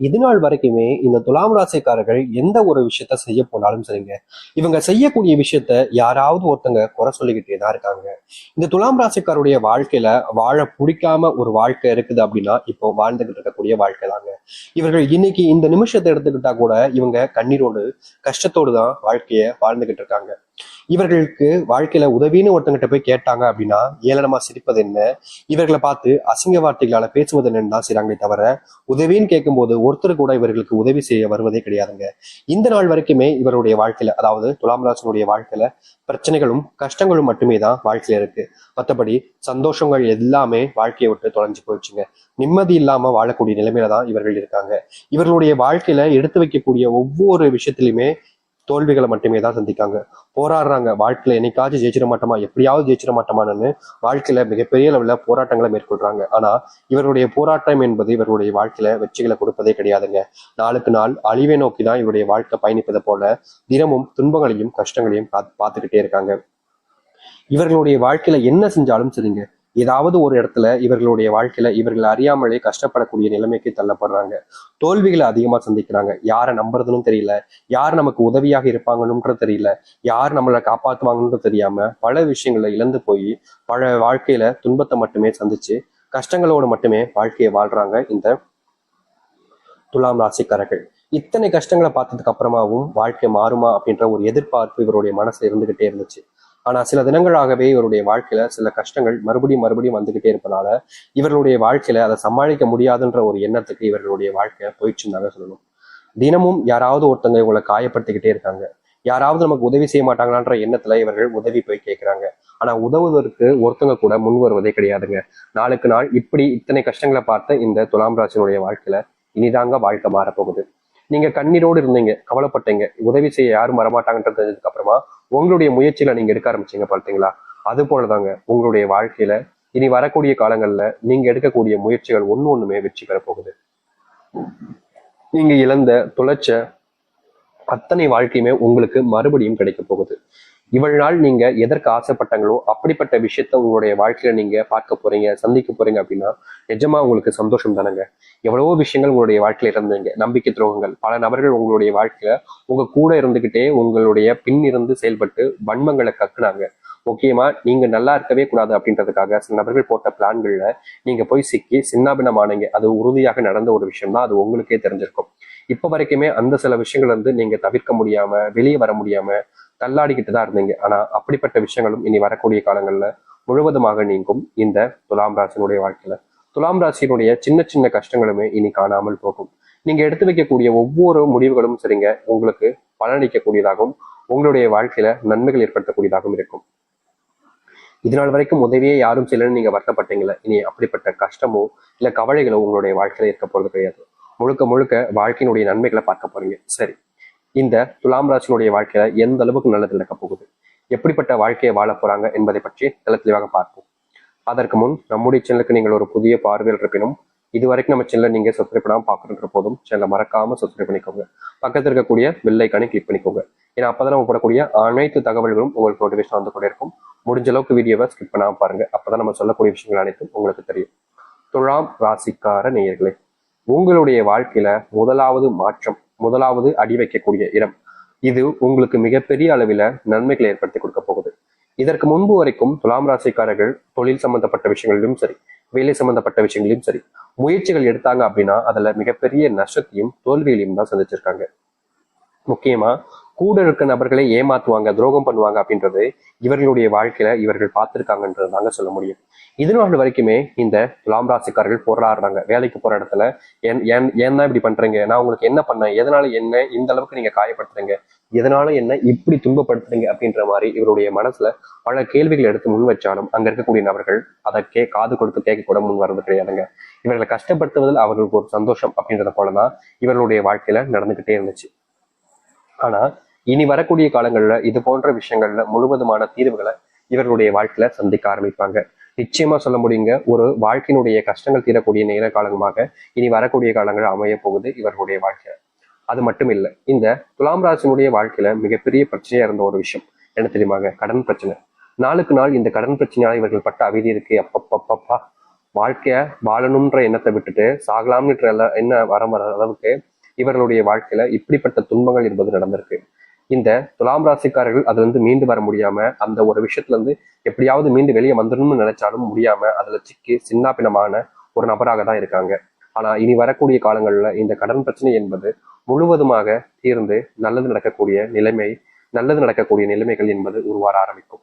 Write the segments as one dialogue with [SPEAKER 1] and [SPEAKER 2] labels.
[SPEAKER 1] இது நாள் வரைக்குமே இந்த துலாம் ராசிக்காரர்கள் எந்த ஒரு விஷயத்த செய்ய போனாலும் சரிங்க. இவங்க செய்யக்கூடிய விஷயத்த யாராவது ஒருத்தங்க குறை சொல்லிக்கிட்டே தான் இருக்காங்க. இந்த துலாம் ராசிக்காருடைய வாழ்க்கையில வாழ பிடிக்காம ஒரு வாழ்க்கை இருக்குது அப்படின்னா இப்போ வாழ்ந்துகிட்டு இருக்கக்கூடிய வாழ்க்கை தாங்க. இவர்கள் இன்னைக்கு இந்த நிமிஷத்தை எடுத்துக்கிட்டா கூட இவங்க கண்ணீரோடு கஷ்டத்தோடு தான் வாழ்க்கைய வாழ்ந்துகிட்டு இருக்காங்க. இவர்களுக்கு வாழ்க்கையில உதவின்னு ஒருத்தங்கிட்ட போய் கேட்டாங்க அப்படின்னா ஏளனமா சிரிப்பது என்ன? இவர்களை பார்த்து அசிங்க வார்த்தைகளால பேசுவது என்னன்னு தான் செய்றாங்களே தவிர உதவின்னு கேட்கும்போது ஒருத்தர் கூட இவர்களுக்கு உதவி செய்ய வருவதே கிடையாதுங்க. இந்த நாள் வரைக்குமே இவருடைய வாழ்க்கையில அதாவது துலாம் ராசனுடைய வாழ்க்கையில பிரச்சனைகளும் கஷ்டங்களும் மட்டுமே தான் வாழ்க்கையில இருக்கு. மற்றபடி சந்தோஷங்கள் எல்லாமே வாழ்க்கையை விட்டு தொலைஞ்சு போயிடுச்சுங்க. நிம்மதி இல்லாம வாழக்கூடிய நிலைமையில தான் இவர்கள் இருக்காங்க. இவர்களுடைய வாழ்க்கையில எடுத்து வைக்கக்கூடிய ஒவ்வொரு விஷயத்திலுமே தோல்விகளை மட்டுமே தான் சந்திக்காங்க. போராடுறாங்க. வாழ்க்கையில என்னைக்காச்சும் ஜெயிச்சிட மாட்டோமா? எப்படியாவது ஜெயிச்சிட மாட்டோமான்னு வாழ்க்கையில மிகப்பெரிய அளவில் போராட்டங்களை மேற்கொள்றாங்க. ஆனா இவருடைய போராட்டம் என்பது இவருடைய வாழ்க்கையில வெற்றிகளை கொடுப்பதே கிடையாதுங்க. நாளுக்கு நாள் அழிவை நோக்கி தான் இவருடைய வாழ்க்கை பயணிப்பதை போல தினமும் துன்பங்களையும் கஷ்டங்களையும் பார்த்து பார்த்துக்கிட்டே இருக்காங்க. இவர்களுடைய வாழ்க்கையில என்ன செஞ்சாலும் சரிங்க. ஏதாவது ஒரு இடத்துல இவர்களுடைய வாழ்க்கையில இவர்கள் அறியாமலே கஷ்டப்படக்கூடிய நிலைமைக்கு தள்ளப்படுறாங்க. தோல்விகளை அதிகமா சந்திக்கிறாங்க. யாரை நம்புறதுன்னு தெரியல. யார் நமக்கு உதவியாக இருப்பாங்கன்னுன்றது தெரியல. யார் நம்மளை காப்பாத்துவாங்கன்னு தெரியாம பல விஷயங்களை இழந்து போய் பல வாழ்க்கையில துன்பத்தை மட்டுமே சந்திச்சு கஷ்டங்களோடு மட்டுமே வாழ்க்கையை வாழ்றாங்க இந்த துலாம் ராசிக்காரர்கள். இத்தனை கஷ்டங்களை பார்த்ததுக்கு அப்புறமாவும் வாழ்க்கை மாறுமா அப்படின்ற ஒரு எதிர்பார்ப்பு இவருடைய மனசுல இருந்துகிட்டே இருந்துச்சு. ஆனா சில தினங்களாகவே இவருடைய வாழ்க்கையில சில கஷ்டங்கள் மறுபடியும் மறுபடியும் வந்துகிட்டே இருப்பதால இவர்களுடைய வாழ்க்கையில அதை சமாளிக்க முடியாதுன்ற ஒரு எண்ணத்துக்கு இவர்களுடைய வாழ்க்கையை போயிடுச்சுன்னு சொல்லணும். தினமும் யாராவது ஒருத்தங்க இவங்களை காயப்படுத்திக்கிட்டே இருக்காங்க. யாராவது நமக்கு உதவி செய்ய மாட்டாங்களான்ற எண்ணத்துல இவர்கள் உதவி போய் கேட்கிறாங்க ஆனா உதவுவதற்கு ஒருத்தங்க கூட முன் வருவதே கிடையாதுங்க. நாளுக்கு நாள் இப்படி இத்தனை கஷ்டங்களை பார்த்த இந்த துலாம் ராசினுடைய வாழ்க்கையில இனிதாங்க வாழ்க்கை மாறப்போகுது. நீங்க கண்ணீரோடு இருந்தீங்க கவலைப்பட்டீங்க. உதவி செய்ய யாரும் வரமாட்டாங்கன்றது தெரிஞ்சதுக்கு அப்புறமா உங்களுடைய முயற்சியில நீங்க எடுக்க ஆரம்பிச்சீங்க பார்த்தீங்களா அது போலதாங்க உங்களுடைய வாழ்க்கையில இனி வரக்கூடிய காலங்கள்ல நீங்க எடுக்கக்கூடிய முயற்சிகள் ஒண்ணு ஒண்ணுமே வெற்றி பெற போகுது. நீங்க இழந்த துளைச்ச அத்தனை வாழ்க்கையுமே உங்களுக்கு மறுபடியும் கிடைக்க போகுது. இவள் நாள் நீங்க எதற்கு ஆசைப்பட்டாங்களோ அப்படிப்பட்ட விஷயத்த உங்களுடைய வாழ்க்கையில நீங்க பார்க்க போறீங்க சந்திக்க போறீங்க அப்படின்னா நிஜமா உங்களுக்கு சந்தோஷம் தானங்க. எவ்வளவோ விஷயங்கள் உங்களுடைய வாழ்க்கையில இருந்தீங்க. நம்பிக்கை துரோகங்கள். பல நபர்கள் உங்களுடைய வாழ்க்கையில உங்க கூட இருந்துகிட்டே உங்களுடைய பின் இருந்து செயல்பட்டு வன்மங்களை கக்குனாங்க. முக்கியமா நீங்க நல்லா இருக்கவே கூடாது அப்படின்றதுக்காக சில நபர்கள் போட்ட பிளான்கள்ல நீங்க போய் சிக்கி சின்னாபின்னமானீங்க. அது உறுதியாக நடந்த ஒரு விஷயம் தான். அது உங்களுக்கே தெரிஞ்சிருக்கும். இப்ப வரைக்குமே அந்த சில விஷயங்கள் வந்து நீங்க தவிர்க்க முடியாம வெளியே வர முடியாம தள்ளாடிக்கிட்டு தான் இருந்தீங்க. ஆனா அப்படிப்பட்ட விஷயங்களும் இனி வரக்கூடிய காலங்கள்ல முழுவதுமாக நீங்கும் இந்த துலாம் ராசினுடைய வாழ்க்கையில. துலாம் ராசியினுடைய சின்ன சின்ன கஷ்டங்களுமே இனி காணாமல் போகும். நீங்க எடுத்து வைக்கக்கூடிய ஒவ்வொரு முடிவுகளும் சரிங்க உங்களுக்கு பலனளிக்கக்கூடியதாகவும் உங்களுடைய வாழ்க்கையில நன்மைகள் ஏற்படுத்தக்கூடியதாகவும் இருக்கும். இதனால் வரைக்கும் உதவியே யாரும் செய்யலன்னு நீங்க வருத்தப்பட்டீங்களே இனி அப்படிப்பட்ட கஷ்டமோ இல்ல கவலைகளோ உங்களுடைய வாழ்க்கையில இருக்க போறது கிடையாது. முழுக்க முழுக்க வாழ்க்கையினுடைய நன்மைகளை பார்க்க போறீங்க. சரி. இந்த துலாம் ராசினுடைய வாழ்க்கையில எந்த அளவுக்கு நல்லது நடக்க போகுது? எப்படிப்பட்ட வாழ்க்கையை வாழ போறாங்க என்பதை பற்றி தெல தெளிவாக பார்ப்போம். அதற்கு முன் நம்முடைய சேனலுக்கு நீங்கள் ஒரு புதிய பார்வையில் இருப்பினும் இது வரைக்கும் நம்ம சேனலை நீங்க சப்ஸ்கிரைப் பண்ணாம பார்க்கணுன்ற போதும் சேனலை மறக்காம சப்ஸ்கிரைப் பண்ணிக்கோங்க. பக்கத்தில் இருக்கக்கூடிய வெள்ளைக்கானே கிளிக் பண்ணிக்கோங்க. ஏன்னா அப்பதான் நம்ம போடக்கூடிய அனைத்து தகவல்களும் உங்களுக்கு நோட்டிஃபிகேஷன் வந்து கொண்டே இருக்கும். முடிஞ்ச அளவுக்கு வீடியோவை ஸ்கிப் பண்ணாம பாருங்க. அப்பதான் நம்ம சொல்லக்கூடிய விஷயங்கள் அனைத்தும் உங்களுக்கு தெரியும். துலாம் ராசிக்கார நேயர்களே உங்களுடைய வாழ்க்கையில முதலாவது மாற்றம் முதலாவது அடி வைக்கக்கூடிய இடம். இது உங்களுக்கு மிகப்பெரிய அளவில் நன்மைகளை ஏற்படுத்தி கொடுக்க போகுது. இதற்கு முன்பு வரைக்கும் துலாம் ராசிக்காரர்கள் தொழில் சம்பந்தப்பட்ட விஷயங்களிலும் சரி வேலை சம்பந்தப்பட்ட விஷயங்களிலும் சரி முயற்சிகள் எடுத்தாங்க அப்படின்னா அதுல மிகப்பெரிய நஷ்டத்தையும் தோல்விகளையும் தான் சந்திச்சிருக்காங்க. முக்கியமா கூட இருக்க நபர்களை ஏமாத்துவாங்க துரோகம் பண்ணுவாங்க அப்படின்றது இவர்களுடைய வாழ்க்கையில இவர்கள் பார்த்திருக்காங்கன்றது தாங்க சொல்ல முடியும். இது நாள் வரைக்குமே இந்த துலாம் ராசிக்காரர்கள் போராடுறாங்க. வேலைக்கு போற இடத்துல என் ஏன் ஏன் தான் இப்படி பண்றீங்க? நான் உங்களுக்கு என்ன பண்ணேன்? எதனால என்ன? இந்த அளவுக்கு நீங்க காயப்படுத்துறீங்க? எதனால என்ன இப்படி துன்பப்படுத்துறீங்க? அப்படின்ற மாதிரி இவருடைய மனசுல பல கேள்விகள் எடுத்து முன் வச்சாலும் அங்க இருக்கக்கூடிய நபர்கள் அதை கே காது கொடுத்து கேட்க கூட முன் வர்றது கிடையாதுங்க. இவர்களை கஷ்டப்படுத்துவதில் அவர்களுக்கு ஒரு சந்தோஷம் அப்படின்றத போலதான் இவர்களுடைய வாழ்க்கையில நடந்துகிட்டே இருந்துச்சு. ஆனா இனி வரக்கூடிய காலங்கள்ல இது போன்ற விஷயங்கள்ல முழுவதுமான தீர்வுகளை இவர்களுடைய வாழ்க்கையில சந்திக்க ஆரம்பிப்பாங்க. நிச்சயமா சொல்ல முடியுங்க ஒரு வாழ்க்கையினுடைய கஷ்டங்கள் தீரக்கூடிய நேர காலமாக இனி வரக்கூடிய காலங்கள் அமைய போகுது இவர்களுடைய வாழ்க்கையில. அது மட்டும் இல்லை இந்த துலாம் ராசினுடைய வாழ்க்கையில மிகப்பெரிய பிரச்சனையா இருந்த ஒரு விஷயம் என்ன தெரியுமாங்க? கடன் பிரச்சனை. நாளுக்கு நாள் இந்த கடன் பிரச்சனையால இவர்கள் பட்ட அவதி இருக்கு. அப்பப்பப்பப்பா வாழ்க்கைய வாழணும்ன்ற எண்ணத்தை விட்டுட்டு சாகலாம்ன்ற என்ன வர வர அளவுக்கு இவர்களுடைய வாழ்க்கையில இப்படிப்பட்ட துன்பங்கள் என்பது நடந்திருக்கு. இந்த துலாம் ராசிக்காரர்கள் அதுல இருந்து மீண்டு வர முடியாம அந்த ஒரு விஷயத்துல இருந்து எப்படியாவது மீண்டு வெளியே வந்துடணும்னு நினைச்சாலும் முடியாம அதுல சிக்கி சின்னாபின்னமான ஒரு நபராக தான் இருக்காங்க. ஆனா இனி வரக்கூடிய காலங்கள்ல இந்த கடன் பிரச்சனை என்பது முழுவதுமாக தீர்ந்து நல்லது நடக்கக்கூடிய நிலைமை நல்லது நடக்கக்கூடிய நிலைமைகள் என்பது உருவார ஆரம்பிக்கும்.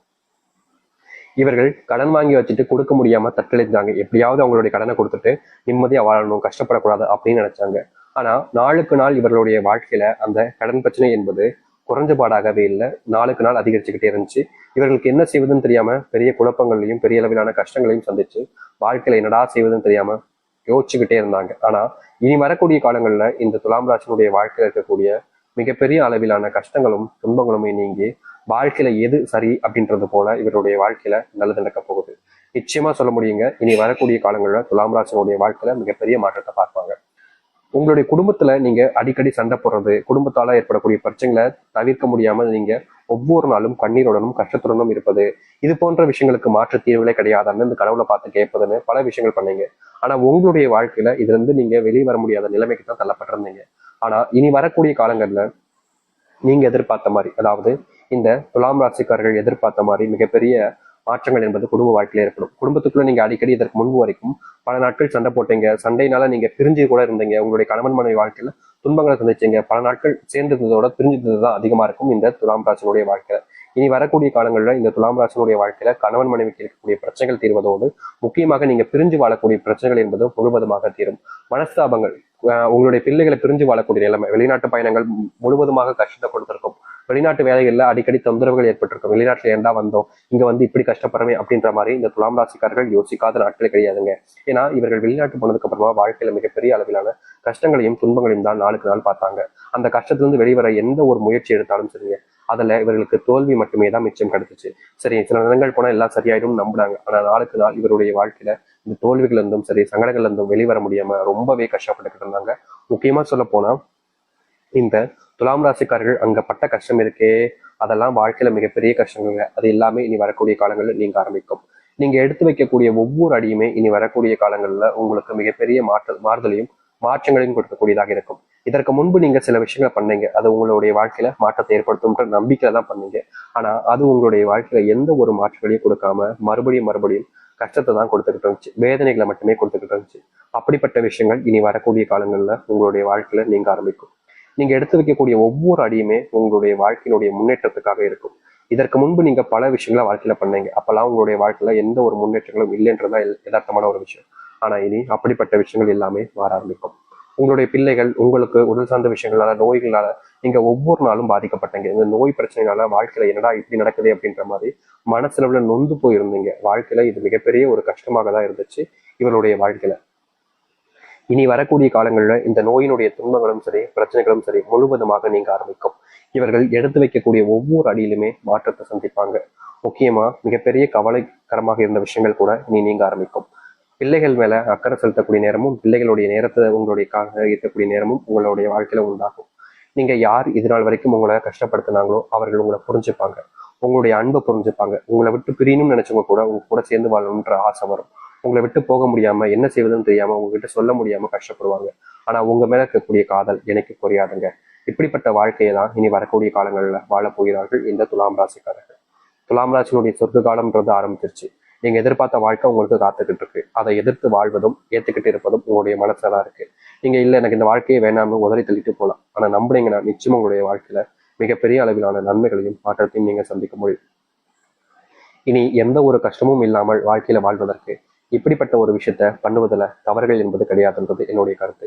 [SPEAKER 1] இவர்கள் கடன் வாங்கி வச்சுட்டு கொடுக்க முடியாம தத்தளித்தாங்க எப்படியாவது அவங்களுடைய கடனை கொடுத்துட்டு நிம்மதியா வாழணும் கஷ்டப்படக்கூடாது அப்படின்னு நினைச்சாங்க. ஆனா நாளுக்கு நாள் இவர்களுடைய வாழ்க்கையில அந்த கடன் பிரச்சனை என்பது குறைஞ்சபாடாகவே இல்லை. நாளுக்கு நாள் அதிகரிச்சுக்கிட்டே இருந்துச்சு. இவர்களுக்கு என்ன செய்வதுன்னு தெரியாம பெரிய குழப்பங்களையும் பெரிய அளவிலான கஷ்டங்களையும் சந்திச்சு வாழ்க்கையில என்னடா செய்வதுன்னு தெரியாம யோசிச்சுக்கிட்டே இருந்தாங்க. ஆனா இனி வரக்கூடிய காலங்கள்ல இந்த துலாம் ராசினுடைய வாழ்க்கையில் இருக்கக்கூடிய மிகப்பெரிய அளவிலான கஷ்டங்களும் துன்பங்களுமே நீங்கி வாழ்க்கையில எது சரி அப்படின்றது போல இவருடைய வாழ்க்கையில நல்லது நடக்க போகுது. நிச்சயமா சொல்ல முடியுங்க இனி வரக்கூடிய காலங்களில் துலாம் ராசினுடைய வாழ்க்கையில மிகப்பெரிய மாற்றத்தை பார்ப்பாங்க. உங்களுடைய குடும்பத்துல நீங்க அடிக்கடி சண்டை போடுறது குடும்பத்தால ஏற்படக்கூடிய பிரச்சனைகளை தவிர்க்க முடியாம நீங்க ஒவ்வொரு நாளும் கண்ணீருடனும் கஷ்டத்துடனும் இருப்பது. இது போன்ற விஷயங்களுக்கு மாற்று தீர்வுகளே கிடையாது. இந்த கடவுளை பார்த்து கேட்பதுன்னு பல விஷயங்கள் பண்ணீங்க. ஆனா உங்களுடைய வாழ்க்கையில இதுல இருந்து நீங்க வெளியே வர முடியாத நிலைமைக்கு தான் தள்ளப்பட்டிருந்தீங்க. ஆனா இனி வரக்கூடிய காலங்கள்ல நீங்க எதிர்பார்த்த மாதிரி அதாவது இந்த துலாம் ராசிக்காரர்கள் எதிர்பார்த்த மாதிரி மிகப்பெரிய மாற்றங்கள் என்பது குடும்ப வாழ்க்கையில ஏற்படும். குடும்பத்துக்குள்ள நீங்க அடிக்கடி இதற்கு முன்பு வரைக்கும் பல நாட்கள் சண்டை போட்டீங்க. சண்டையினால நீங்க பிரிஞ்சு கூட இருந்தீங்க. உங்களுடைய கணவன் மனைவி வாழ்க்கையில துன்பங்களை சந்திச்சீங்க. பல நாட்கள் சேர்ந்ததோட பிரிஞ்சிருந்தது தான் அதிகமா இருக்கும் இந்த துலாம் ராசினுடைய வாழ்க்கையில. இனி வரக்கூடிய காலங்களில் இந்த துலாம் ராசினுடைய வாழ்க்கையில கணவன் மனைவிக்கு இருக்கக்கூடிய பிரச்சனைகள் தீர்வதோடு முக்கியமாக நீங்க பிரிஞ்சு வாழக்கூடிய பிரச்சனைகள் என்பது முழுவதுமாக தீரும். மனஸ்தாபங்கள் உங்களுடைய பிள்ளைகளை பிரிஞ்சு வாழக்கூடிய நிலைமை வெளிநாட்டு பயணங்கள் முழுவதுமாக கஷ்டத்தை கொடுத்திருக்கும். வெளிநாட்டு வேலைகள்ல அடிக்கடி தொந்தரவுகள் ஏற்பட்டிருக்கும். வெளிநாட்டுல ஏண்டா வந்தோம்? இங்க வந்து இப்படி கஷ்டப்படுறமே அப்படின்ற மாதிரி இந்த துலாம் ராசிக்காரர்கள் யோசிக்காத நாட்கள் கிடையாதுங்க. ஏன்னா இவர்கள் வெளிநாட்டு போனதுக்கு அப்புறமா வாழ்க்கையில மிகப்பெரிய அளவிலான கஷ்டங்களையும் துன்பங்களையும் தான் நாளுக்கு நாள் பார்த்தாங்க. அந்த கஷ்டத்திலிருந்து வெளிவர எந்த ஒரு முயற்சி எடுத்தாலும் சரிங்க. அதுல இவர்களுக்கு தோல்வி மட்டுமே தான் மிச்சம் கிடைச்சிச்சு. சரி சில நேரங்கள் போனா எல்லாம் சரியாயிடும் நம்புனாங்க. ஆனா நாளுக்கு நாள் இவருடைய வாழ்க்கையில இந்த தோல்விகள் இருந்தும் சரி சங்கடங்கள்ல இருந்தும் வெளிவர முடியாம ரொம்பவே கஷ்டப்பட்டுக்கிட்டு இருந்தாங்க. முக்கியமா சொல்ல போனா இந்த துலாம் ராசிக்காரர்கள் அங்கே பட்ட கஷ்டம் இருக்கே. அதெல்லாம் வாழ்க்கையில மிகப்பெரிய கஷ்டங்கள் அது எல்லாமே இனி வரக்கூடிய காலங்களில் நீங்க ஆரம்பிக்கும். நீங்க எடுத்து வைக்கக்கூடிய ஒவ்வொரு அடியுமே இனி வரக்கூடிய காலங்களில் உங்களுக்கு மிகப்பெரிய மாற்ற மாறுதலையும் மாற்றங்களையும் கொடுக்கக்கூடியதாக இருக்கும். இதற்கு முன்பு நீங்க சில விஷயங்களை பண்ணீங்க. அது உங்களுடைய வாழ்க்கையில மாற்றத்தை ஏற்படுத்தும்ன்ற நம்பிக்கையில தான் பண்ணீங்க. ஆனா அது உங்களுடைய வாழ்க்கையில எந்த ஒரு மாற்றங்களையும் கொடுக்காம மறுபடியும் மறுபடியும் கஷ்டத்தை தான் கொடுத்துக்கிட்டு இருந்துச்சு. வேதனைகளை மட்டுமே கொடுத்துக்கிட்டு இருந்துச்சு. அப்படிப்பட்ட விஷயங்கள் இனி வரக்கூடிய காலங்களில் உங்களுடைய வாழ்க்கையில நீங்க ஆரம்பிக்கும். நீங்க எடுத்து வைக்கக்கூடிய ஒவ்வொரு அடியுமே உங்களுடைய வாழ்க்கையினுடைய முன்னேற்றத்துக்காக இருக்கும். இதற்கு முன்பு நீங்க பல விஷயங்களை வாழ்க்கையில பண்ணீங்க. அப்பெல்லாம் உங்களுடைய வாழ்க்கையில எந்த ஒரு முன்னேற்றங்களும் இல்லைன்றதா யதார்த்தமான ஒரு விஷயம். ஆனா இனி அப்படிப்பட்ட விஷயங்கள் எல்லாமே மாற ஆரம்பிக்கும். உங்களுடைய பிள்ளைகள் உங்களுக்கு உடல் சார்ந்த விஷயங்களால நோய்களால நீங்க ஒவ்வொரு நாளும் பாதிக்கப்பட்டீங்க. இந்த நோய் பிரச்சனைகளால வாழ்க்கையில என்னடா இப்படி நடக்குது அப்படின்ற மாதிரி மனசுல நொந்து போயிருந்தீங்க. வாழ்க்கையில இது மிகப்பெரிய ஒரு கஷ்டமாக தான் இருந்துச்சு. இவருடைய வாழ்க்கையில. இனி வரக்கூடிய காலங்களில் இந்த நோயினுடைய துன்பங்களும் சரி பிரச்சனைகளும் சரி முழுவதுமாக நீங்க ஆரம்பிக்கும். இவர்கள் எடுத்து வைக்கக்கூடிய ஒவ்வொரு அடியிலுமே மாற்றத்தை சந்திப்பாங்க. முக்கியமா மிகப்பெரிய கவலைக்கரமாக இருந்த விஷயங்கள் கூட இனி நீங்க ஆரம்பிக்கும். பிள்ளைகள் மேல அக்கறை செலுத்தக்கூடிய நேரமும் பிள்ளைகளுடைய நேரத்தை உங்களுடைய காக இருக்கக்கூடிய நேரமும் உங்களுடைய வாழ்க்கையில உண்டாகும். நீங்க யார் இதனால் வரைக்கும் உங்களை கஷ்டப்படுத்தினாங்களோ அவர்கள் உங்களை புரிஞ்சுப்பாங்க. உங்களுடைய அன்பை புரிஞ்சுப்பாங்க. உங்களை விட்டு பிரியணும்னு நினைச்சவங்க கூட உங்க கூட சேர்ந்து வாழணுன்ற ஆசை வரும். உங்களை விட்டு போக முடியாம என்ன செய்வதுன்னு தெரியாம உங்ககிட்ட சொல்ல முடியாம கஷ்டப்படுவாங்க. ஆனா உங்க மேல இருக்கக்கூடிய காதல் எனக்கு குறையாதுங்க. இப்படிப்பட்ட வாழ்க்கையை தான் இனி வரக்கூடிய காலங்களில் வாழப் போகிறார்கள் இந்த துலாம் ராசிக்காரர்கள். துலாம் ராசினுடைய சொர்க்க காலம்ன்றது ஆரம்பிச்சிருச்சு. நீங்க எதிர்பார்த்த வாழ்க்கை உங்களுக்கு காத்துக்கிட்டு இருக்கு அதை எதிர்த்து வாழ்வதும் ஏத்துக்கிட்டு இருப்பதும் உங்களுடைய மனசுல தான் இருக்கு. நீங்க இல்ல எனக்கு இந்த வாழ்க்கையை வேணாம்னு உதறி தள்ளிட்டு போகலாம் ஆனா நம்புனீங்கன்னா நிச்சயம் உங்களுடைய வாழ்க்கையில மிகப்பெரிய அளவிலான நன்மைகளையும் மாற்றத்தையும் நீங்க சந்திக்க முடியும். இனி எந்த ஒரு கஷ்டமும் இல்லாமல் வாழ்க்கையில வாழ்வதற்கு இப்படிப்பட்ட ஒரு விஷயத்த பண்ணுவதில் தவறுகள் என்பது கிடையாதுன்றது என்னுடைய கருத்து.